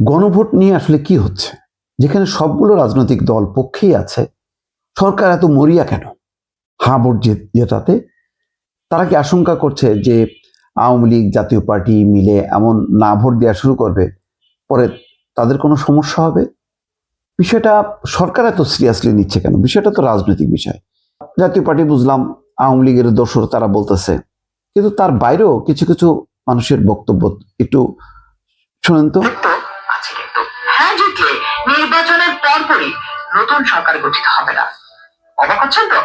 গণভোট নিয়ে আসলে কি হচ্ছে? যেখানে সবগুলো রাজনৈতিক দল পক্ষেই আছে, সরকার এত মরিয়া কেন? হ্যাঁ ভোট জেতাতে, তারা কি আশঙ্কা করছে যে আওয়ামী লীগ, জাতীয় পার্টি মিলে এমন না ভোট দেওয়া শুরু করবে, পরে তাদের কোনো সমস্যা হবে? বিষয়টা সরকার এত সিরিয়াসলি নিচ্ছে কেন? বিষয়টা তো রাজনৈতিক বিষয়। জাতীয় পার্টি বুঝলাম, আওয়ামী লীগের দোষর তারা বলতেছে। কিন্তু তার বাইরেও কিছু কিছু মানুষের বক্তব্য একটু শুনেন তো। হ্যাঁ জিতলে নির্বাচনের পরপরই নতুন সরকার গঠিত হবে না। অবাক হচ্ছেন তো?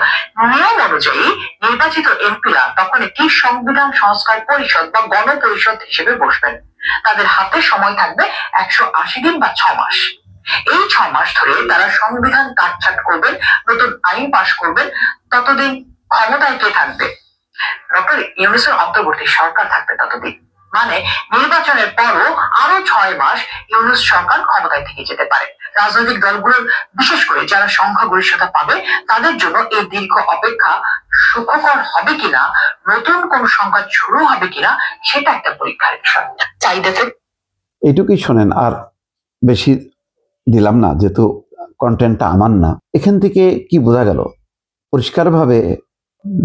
নিয়ম অনুযায়ী নির্বাচিত এমপিরা তখন একটি সংবিধান সংস্কার পরিষদ বা গণপরিষদ হিসেবে বসবেন। তাদের হাতে সময় থাকবে একশো আশি দিন বা ছ মাস। এই ছ মাস ধরে তারা সংবিধান কাটছাট করবেন, নতুন আইন পাশ করবেন, ততদিন ক্ষমতায় কে থাকবে? ডক্টর ইউনুসের অন্তর্বর্তী সরকার থাকবে ততদিন। মানে নির্বাচনের পরও আরও ছয় মাস ইউনুস সরকার ক্ষমতায় থেকে যেতে পারে। রাজনৈতিক দলগুলোর বিশেষ করে যারা সংখ্যাগরিষ্ঠতা পাবে, তাদের জন্য এই দীর্ঘ অপেক্ষা সুখকর হবে কিনা, নতুন কোন সংখ্যা শুরু হবে কিনা, সেটা একটা পরীক্ষার বিষয়। চাহিদাতে এইটুকুই শোনেন, আর বেশি দিলাম না, যেহেতু কন্টেন্টটা আমার না। এখান থেকে কি বোঝা গেল? পরিষ্কারভাবে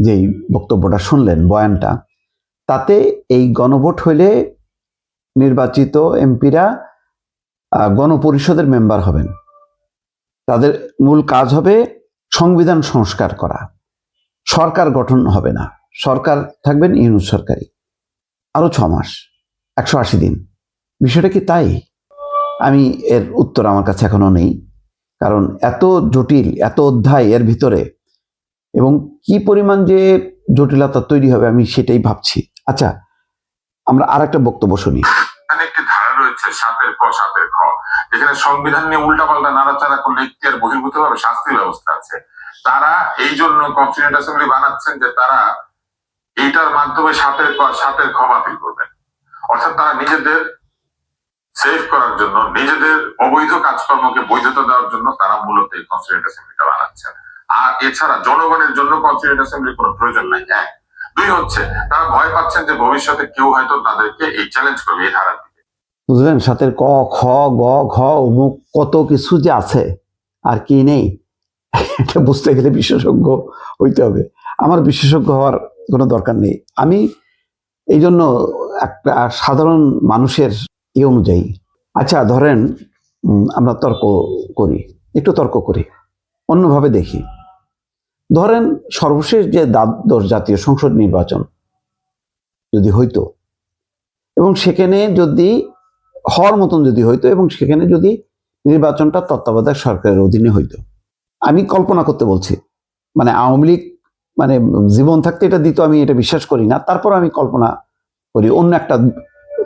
যেই বক্তব্যটা শুনলেন, বয়ানটা তাতে এই গণভোট হইলে নির্বাচিত এমপিরা গণপরিষদের মেম্বার হবেন। তাদের মূল কাজ হবে সংবিধান সংস্কার করা। সরকার গঠন হবে না। সরকার থাকবেন ইউনুস সরকারি আরও ছ মাস, একশো আশি দিন। বিষয়টা কি তাই? আমি এর উত্তর আমার কাছে এখনও নেই। কারণ এত জটিল, এত অধ্যায় এর ভিতরে এবং কি পরিমাণ যে জটিলতা তৈরি হবে আমি সেটাই ভাবছি। আচ্ছা আমরা আর একটা বক্তব্য শুনি। একটি ধারা রয়েছে সাতের ক সাতের খ। যেখানে সংবিধান নিয়ে উল্টাপাল্টা নাড়াচাড়া করলে এখতিয়ার বহির্ভূত ভাবে শাস্তির ব্যবস্থা আছে। তারা এই জন্য কনস্টিটিউন্ট অ্যাসেম্বলি বানাচ্ছেন যে তারা এইটার মাধ্যমে সাতের ক সাতের খ বাতিল করবেন। অর্থাৎ তারা নিজেদের সেভ করার জন্য, নিজেদের অবৈধ কাজকর্মকে বৈধতা দেওয়ার জন্য তারা মূলত এই কনস্টিটিউন্ট অ্যাসেম্বলিটা বানাচ্ছেন। আর এছাড়া জনগণের জন্য কনস্টিটিউন্ট অ্যাসেম্বলির কোনো প্রয়োজন নাই, এক। দুই হচ্ছে? তারা ভয় পাচ্ছেন যে ভবিষ্যতে কেউ হয়তো তাদেরকে এই চ্যালেঞ্জ করবে, এই ধারা বুঝলেন? সাথের ক, খ, গ, ঘ অমুক কত কিছু যে আছে, আর কি নেই, এটা বুঝতে গেলে বিশেষজ্ঞ হইতে হবে। আমার বিশেষজ্ঞ হওয়ার কোনো দরকার নেই। আমি এই জন্য একটা সাধারণ মানুষের ই অনুযায়ী। আচ্ছা ধরেন আমরা তর্ক করি, একটু তর্ক করি, অন্যভাবে দেখি। ধরেন সর্বশেষ যে দ্বাদশ জাতীয় সংসদ নির্বাচন যদি হইতো, এবং সেখানে যদি, হওয়ার মতন যদি হইতো, এবং সেখানে যদি নির্বাচনটা তত্ত্বাবধায়ক সরকারের অধীনে হইতো। আমি কল্পনা করতে বলছি মানে আওয়ামী লীগ মানে জীবন থাকতে এটা দিত, আমি এটা বিশ্বাস করি না। তারপর আমি কল্পনা করি অন্য একটা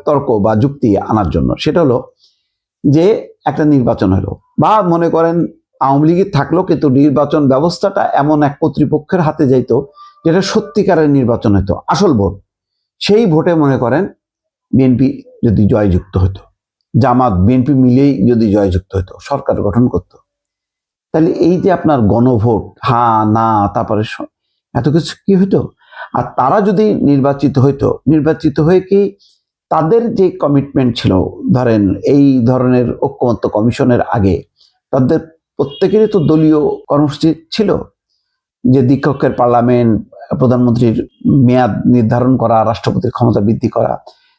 তর্ক বা যুক্তি আনার জন্য। সেটা হলো যে একটা নির্বাচন হলো, বা মনে করেন আওয়ামী লীগের থাকল, কিন্তু নির্বাচন ব্যবস্থাটা এমন এক কর্তৃপক্ষের হাতে যাইত, যেটা সত্যিকারের নির্বাচন হতো আসল ভোট, সেই ভোটে মনে করেন বিএনপি যদি জয়যুক্ত হতো জামাত, বিএনপি মিলেই যদি জয়যুক্ত হতো সরকার গঠন করতো। তাহলে এই যে আপনার গণভোট, হা, না, তারপরে এত কিছু কি হইতো? আর তারা যদি নির্বাচিত হইতো, নির্বাচিত হয়ে কি তাদের যে কমিটমেন্ট ছিল, ধরেন এই ধরনের ঐক্যমত্য কমিশনের আগে, তাদের প্রত্যেকেরই তো দলীয় কর্মসূচি ছিল যে দ্বিকক্ষের পার্লামেন্ট, প্রধানমন্ত্রীর মেয়াদ নির্ধারণ করা, রাষ্ট্রপতির ক্ষমতা বৃদ্ধি করা।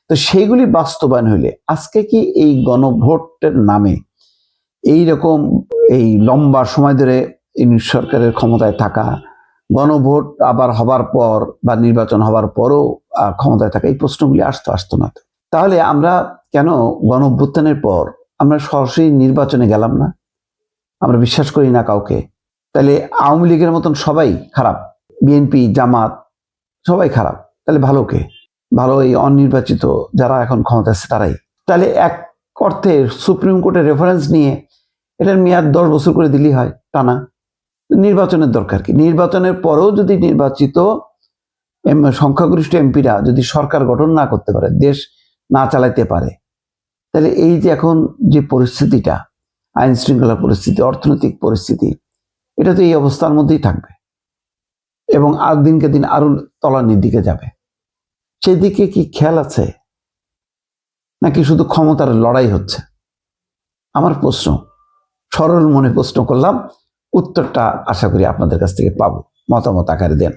তো সেইগুলি বাস্তবায়ন হইলে আজকে কি এই গণভোটের নামে এই রকম এই লম্বা সময় ধরে সরকারের ক্ষমতায় থাকা, গণভোট আবার হবার পর বা নির্বাচন হবার পরও ক্ষমতায় থাকা এই প্রশ্নগুলি আসতো আসতো না। তাহলে আমরা কেন গণ পর আমরা সরাসরি নির্বাচনে গেলাম না? আমরা বিশ্বাস করি না কাউকে। তাহলে আওয়ামী লীগের মতন সবাই খারাপ। বিএনপি, জামাত, সবাই খারাপ। তাহলে ভালো কে? ভালো এই অনির্বাচিত যারা এখন ক্ষমতা আছে তারাই। তাহলে এক অর্থে সুপ্রিম কোর্টের রেফারেন্স নিয়ে এটার মেয়াদ দশ বছর করে দিলেই হয় টানা নির্বাচনের দরকার কি? নির্বাচনের পরেও যদি নির্বাচিত সংখ্যাগরিষ্ঠ এমপিরা যদি সরকার গঠন না করতে পারে, দেশ না চালাইতে পারে, তাহলে এই যে এখন যে পরিস্থিতিটা আইন শৃঙ্খলা পরিস্থিতি, অর্থনৈতিক পরিস্থিতি, এটা তো এই অবস্থার মধ্যেই থাকবে। এবং আর দিনকে দিন আরও তলানির দিকে যাবে। সেদিকে কি খেয়াল আছে? নাকি শুধু ক্ষমতার লড়াই হচ্ছে? আমার প্রশ্ন, সরল মনে প্রশ্ন করলাম, উত্তরটা আশা করি আপনাদের কাছ থেকে পাবো। মতামত আকারে দেন।